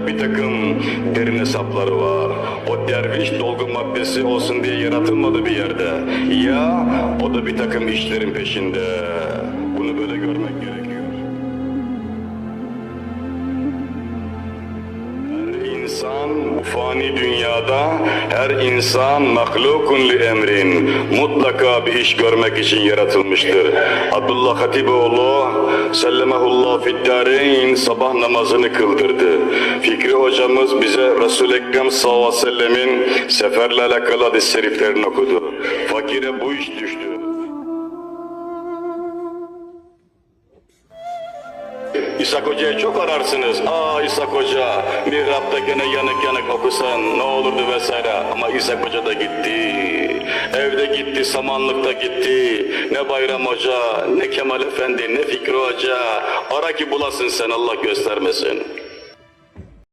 Bir takım derin hesapları var. O derviş dolgu maddesi olsun diye yaratılmadı bir yerde. Ya o da bir takım işlerin peşinde. İnsan bu fani dünyada her insan mahlukun li emrin mutlaka bir iş görmek için yaratılmıştır. Abdullah Hatipoğlu sellemehullah fiddareyn sabah namazını kıldırdı. Fikri hocamız bize Resul-i Ekrem sallallahu aleyhi ve sellemin seferle alakalı hadis-i şeriflerini okudu. Fakire bu iş düştü. İshak Hoca'yı çok ararsınız. Aa İshak Hoca, mihrapta gene yanık yanık okusan ne olurdu vesaire. Ama İshak Hoca da gitti. Evde gitti, samanlıkta gitti. Ne Bayram Hoca, ne Kemal Efendi, ne Fikri Hoca. Ara ki bulasın sen Allah göstermesin.